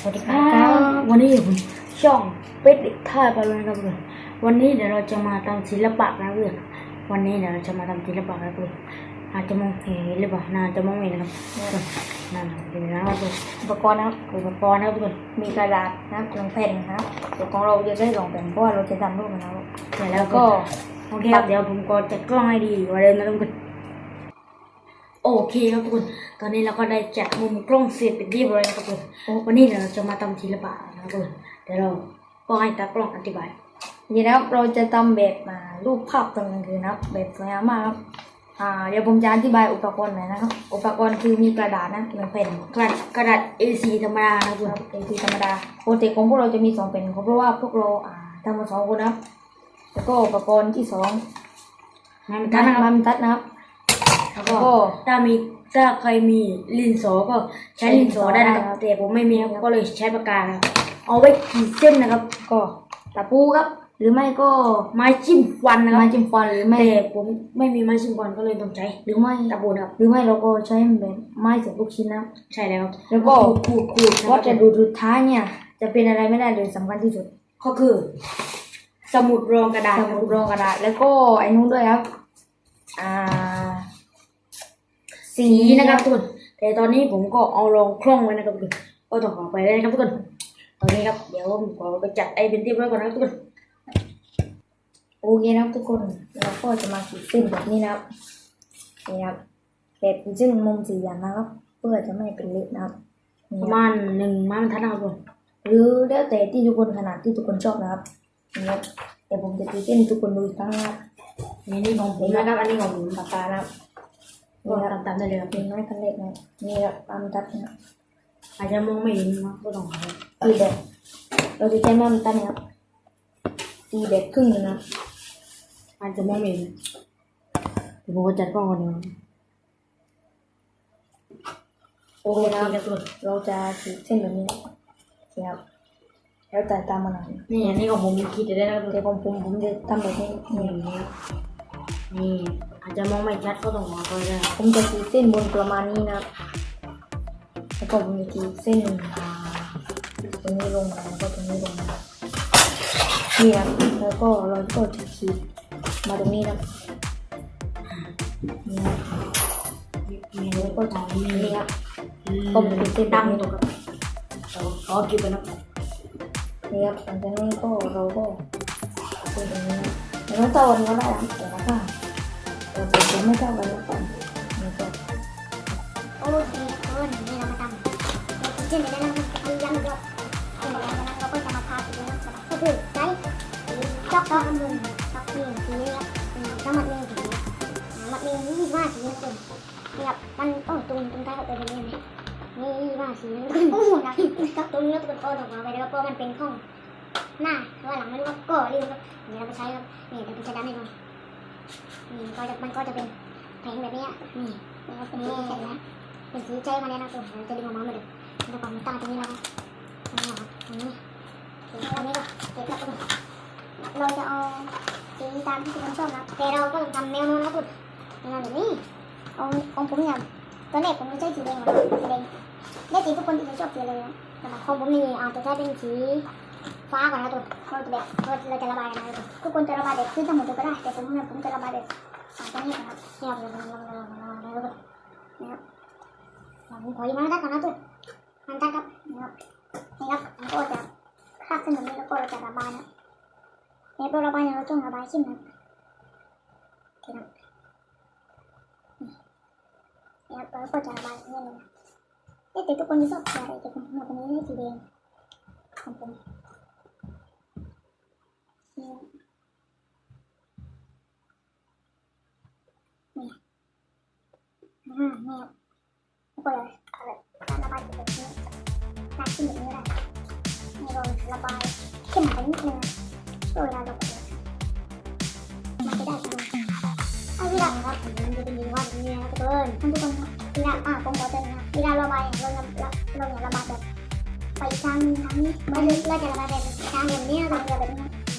สวัสดีครับวันนี้ผมช่องเป็ดเด็กท่าไปเลยนะครับเพื่อนวันนี้เดี๋ยวเราจะมาทำศิลปะนะเพื่อนวันนี้เดี๋ยวเราจะมาทำศิลปะนะเพื่อนอาจจะมองเห็นหรือเปล่าน่าจะมองไม่เห็นนะครับนั่นเดี๋ยวนะครับเพื่อนอุปกรณ์นะครับอุปกรณ์นะครับเพื่อนมีกระดาษนะครับลงแผ่นนะครับเดี๋ยวของเราจะได้ลงแผ่นเพราะว่าเราจะทำรูปมันนะครับเสร็จแล้แล้ววก็ก็โอเคครับเดี๋ยวผมก็จัดกล้องให้ดีกว่าเดิมนะทุกคน โอเคครับทุกคน ตอนนี้เราก็ได้จัดมุมกล้องเสร็จเป็นที่เรียบร้อยแล้วครับทุกคนวันนี้เดี๋ยวเราจะมาทำศิลปะนะครับทุกคนเดี๋ยวเราก็ให้ตากล้องอธิบาย นี่นะครับเราจะทำแบบมารูปภาพตอนกลางคืนนะครับแบบสวยงามมากครับ อ่า เดี๋ยวผมจะอธิบายอุปกรณ์หน่อยนะครับ อุปกรณ์คือมีกระดาษนะหนึ่งแผ่นกระดาษกระดาษ A4 ธรรมดานะครับทุกคครันบเป็นที่ธรรมดาปกติของพวกเราจะมีสองแผ่นเพราะว่าพวกเราอ่าทำมาสองคนนะครับ แล้วก็อุปกรณ์ที่สองไม้บรรทัทัดดนะนะคครัรับบทัดนะครับ แล้วแล้วก็ก็ถ้ามีถ้าใครมีลินสอก็ใช้ลินสอได้นะคครัรับบแต่ผมไม่มีครับก็เลยใช้ปากกานะครับเอาไว้ขีดเส้นนะครับ ก็ตะปูครับ หรือไม่ก็ไม้จิ้มฟันนะครับไม้จิ้มฟันหรือไม่แต่ผมไม่มีไม้จิ้มฟันก็เลยต้องใช้หรือไม่ตะปูนะครับหรือไม่เราก็ใช้แบบไม้เสียบลูกชิ้นนะครับใช่แล้วแล้วก็ขูดขูดขูดวัสดุสุดท้ายเนี่ย จะเป็นอะไรไม่ได้เลยสำคัญที่สุดก็คือ สมุดรองกระดาษสมุดรองกระดาษแล้วก็ไอ้นู้นด้วยครับ อ่า สีสีนะนะคครัรับบทุกคนแต่ตอนนี้ผมก็เอารองคล่องไว้นะครับทุกคนก็ต้องขอไปเลยนะครับทุกคนตอนนี้ครับเดี๋ยวผมขอไปจัดไอ้เป็นที่เรียบร้อยก่อนนะครับทุกคนโอเคนะครับทุกคนเราก็จะมาขีดเส้นแบบนี้นะครับนี่ครับแบบขีดเส้นมุมสี่อย่างนะครับ เพื่อจะไม่เป็นเล็กนะครับปนี่ระครับมาณหนึ่งไม้บรรทัดนะครับทุกคนหรือแล้วแต่ที่ทุกคนขนาดที่ทุกคนชอบนะครับนี่ครับเดี๋ยวผมจะขีดเส้นให้ทุกคนดูอีกครั้งนะครับนี่นี่ของผมนะครับอันนี้ของผมปากกานะครับ ก็นี่ครับตามๆได้เลยครับเป็นไม้คันเล็กนะครับนี่ครับตามตัดนะครับอาจจะมองไม่เห็นนะก็ต้องขอตีแบบเราจะใช้ไม้บรรทัดนะครับตีแบบครึ่งหนึงนะครับอาจจะมองไม่เห็นเดี๋ยวผมก็จัดกล้องก่อนนะโอเคนะครับทุกคนเราจะขีดเส้นแบบนี้นะครับแล้วแต่ตามมาหน่อยนี่อันนี้ของผมคิดได้นะครับทุกคนแต่ของผมผมจะทำแบบนี้นี่นี่ครับนี่ อาจจะมองไม่ชัดก็ต้องขอโทษด้วยผมจะขีดเส้นบนประมาณนี้นะครับแล้วก็ผมจะขีดเส้นอ่าตรงนี้ลงมาแล้วก็ตรงนี้ลงมานี่ครับแล้วก็เราก็จะขีดมาตรงนี้นะครับนี่ครับมีแล้วก็จะมีนี่ครับก็ก็เป็เป็นนเส้เส้นนตั้ตั้งงตรงครับขอเก็บไปนะนี่ครับหลังจากนี้ก็เราก็เป็นตรงนี้นะไม่ต้องเท่ากันก็ได้นะแต่ละข้าง แต่ผมจะไม่เท่ากันแล้วกันนี่ก็โอเคคนนี่เรามาทำเราเช่นไปแล้วเราจะพยายามเราเช่นไปแล้วเราก็จะมาทาสีนะครับก็คือใช้สีช็อกช็อกมือช็อกนี่สีนี้ครับทั้งหมดนี่สีหมดนี่ยี่ห้าสีนะคุณนี่ครับมันต้องตรงตรงท้ายเขาตัวนี้ไหมนี่ยี่าสีนะคุณโอ้โหนะครับตรงนี้เราต้องเอาออกมาไปแล้วเพราะมันเป็นห้องหน้าหรือว่าหลังไม่รู้ว่าก็เรียกครับเดี๋ยเราไปใช้ครับนี่เดี๋ยวผมจะดันให้ดู นี่ก็จะมันก็จะเป็นแผงแบบนี้นี่นะครับเป็นเสร็จแล้วเป็นสีใจมาเนี่นะผมจะดึงออกมาเหมือนเดิมดูความตั้งตรงนี้นะครับตรงนี้ครับตรงนี้ตรงนี้ก็เก็บแล้วก็เราจะเอาสีตามที่ทุกคนชอบนะแต่เราก็ทำแนวโน้นนะคุณแนวแบบนี้ององผมเนี่ยตอนแรกผมไม่ใช่สีแดงหรอกสีแดงได้สีทุกคนที่ชอบสีเลยนะแต่ของผมนี่อาจจะใช้เป็นสี ฟ้าก่อนนะทุกเราจะแบบเราจะระบายนะทุกคนจะระบาย แบบขึ้นทั้งหมดเลยก็ได้แต่ผมเนี่ยผมจะระบายแบบสายตรงนี้นะครับเนี่ยเราเราเราเราเราเราเรานะครับผมขอยิ้มให้ได้ก่อนนะตุ๊ดมันได้ครับนี่ครับนี่ครับมันก็จะคาบเส้นแบบนี้แล้วก็เราจะระบายนะในตัวระบายเนี่ยเราต้องระบายขึ้นนะโอเคครับนี่ครับเราก็จะระบายอย่างนี้เลย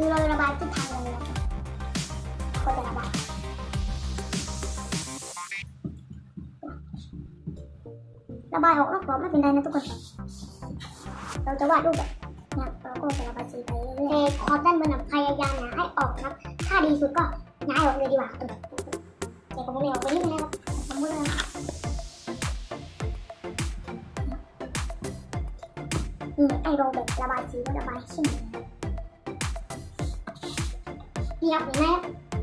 คือเราระบายทิศทางเลยนะครับก็จะระบายระบายออกนอกกรอบไม่เป็นไรนะทุกคน เราจะวาดรูปแบบเนี่ยเราก็จะระบายสีไปเรื่อยๆคอร์ดด้านบนนะพยายามหนะให้ออกนะครับ ถ้าดีสุดก็ย้ายออกเลยดีกว่าตัวแต่ผมไม่ออกไปนิดนึงนะครับสมมติว่านี่ไอเราแบบระบายสีก็ระบายขึ้นเลยน นี่ครับเห็นไหมครับ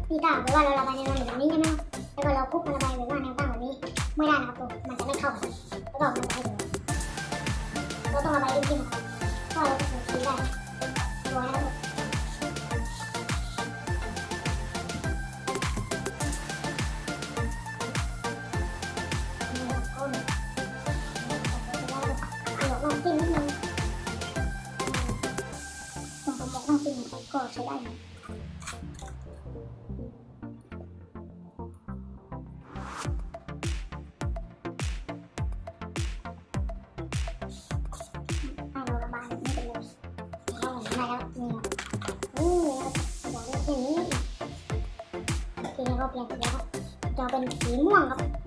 นี่ถ้าหรือว่าเราระบายในแนวแบบนี้ใช่ไหมครับแล้วก็เราคุกมาระบายแบบว่าแนวตั้งแบบนี้ไม่ได้นะครับผมมันจะไม่เข้ากันแล้วก็มันจะไม่สวเราต้องระบายจริงๆครับก็เราจะสีได้ แล้วครับจะเป็นสีม่วงครับ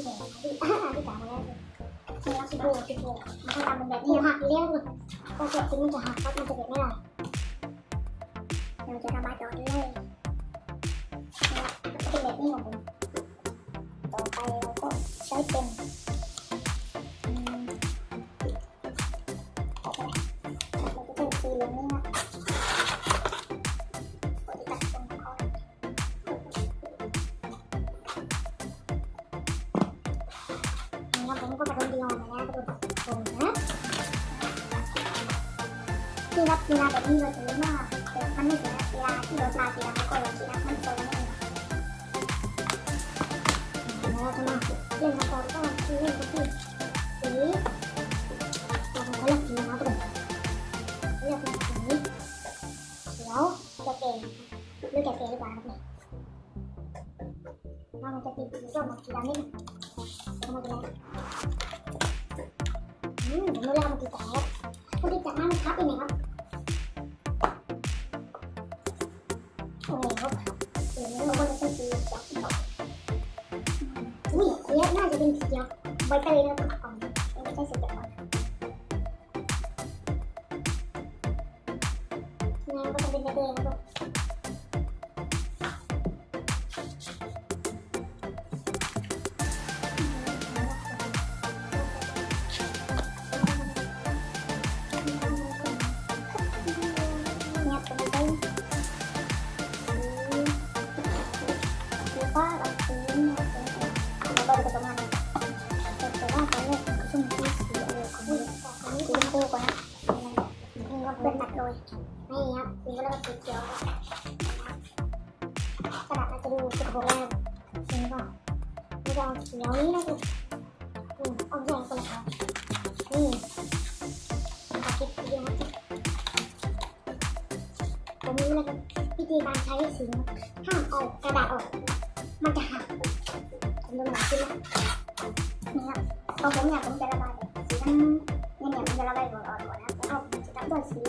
พี่แดงพี่อันที่สามแล้วนี่ครับสีโบสีโบมันก็ทำเป็นแบบนี้หักเลี้ยงเลยพอเกิดสีมันจะหักครับมันจะเกิดไม่ได้เราจะระบายต่อเลยเป็นแบบนี้ของผมต่อไปเราก็ใช้เป็น ที่รับกีฬาแบบนี้เราจะรู้ว่าเป็นมันไม่สวยนะกีฬาที่เราทากีฬาก็เรากีฬามันสวยนั่นเองแล้เราจะมาเล่นกันต่อก็คือเล่นกันที่สีเราจะเลือกสีนะทุกคนเลือกเป็นสีเขียวจะเก่งหรือจะเก่งหรือเปล่าครับเนี่ยว่ามันจะติดสีส้มกับสีดำนิด โอ้โหสีนี้เราก็จะ กระดาษอาจจะดูสุดโบราณนี่ก็นี่ก็เอาเขียวนี้นะคุณอืมเอาแยงคนละครับนี่ขอคิดดีนะผมรู้นะครับวิธีการใช้สีห้ามเอากระดาษออก มันจะหักผมดูหนังขึ้นแล้วนี่ครับพอผมอยากผมจะระบายสีน้ำเนี่ยเนี่ยมันจะระบายก่อนๆก่อนนะเอาจะทำด้วยสี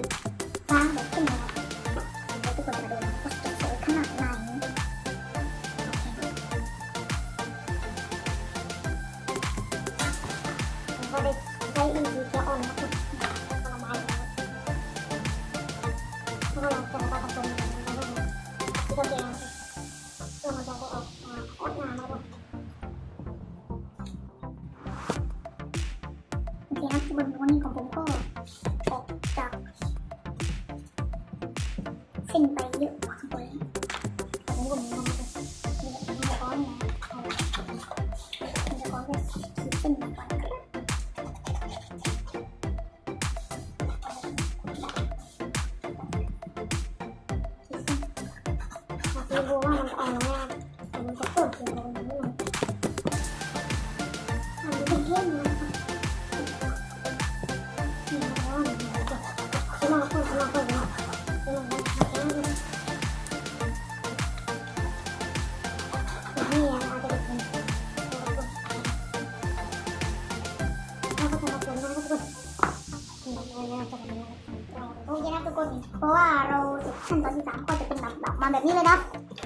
ขั้นตอนที่สามก็จะเป็นแบบแบบมาแบบนี้เลยนะ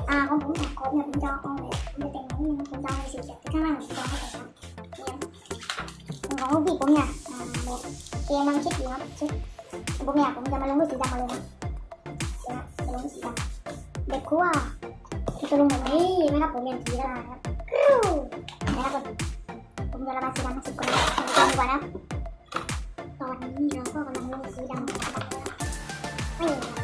อ่าของผมของผมเนี่ยผมจะเอาแบบมันจะเป็นอย่างนี้ผมจะเอาสีเขียวที่ข้างล่างจะให้ใส่ครับนี่ของพี่ผมเนี่ยอ่าแบบเกมมันคิดอยู่ครับคิดผมอยากผมจะมาลงด้วยสีดำมาเลยนะเดี๋ยวนะจะลงด้วยสีดำเด็กครัวที่จะลงแบบนี้นะครับผมเรียสีล้วนะครับกรูนะครับผมผมจะระบายสีดำมาสิบคนเลยทำดีกว่านะตอนนี้เราก็กำลังลงสีดำไม่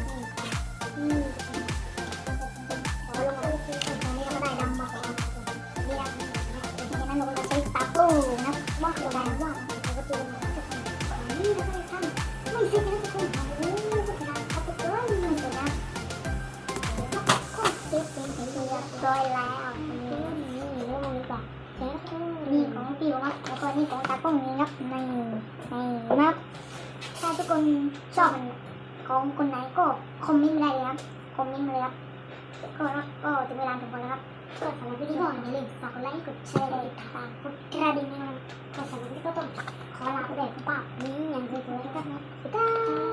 นี่ะถ้าทุกคนชอบของคนไหนก็คอมเมนต์ได้เลยครับคอมเมนต์มาเลยครับก็รับก็ถึงเวลาถึงคนแล้วครับก็สำหรับวิดีโออย่าลืมฝากกดไลค์กดแชร์กดติดตามกดกระดิ่งนะครับก็สำหรับวิดีโอต้องขอลาไปแบบป้านี่ยังคือตัวนะครับบ๊ายบาย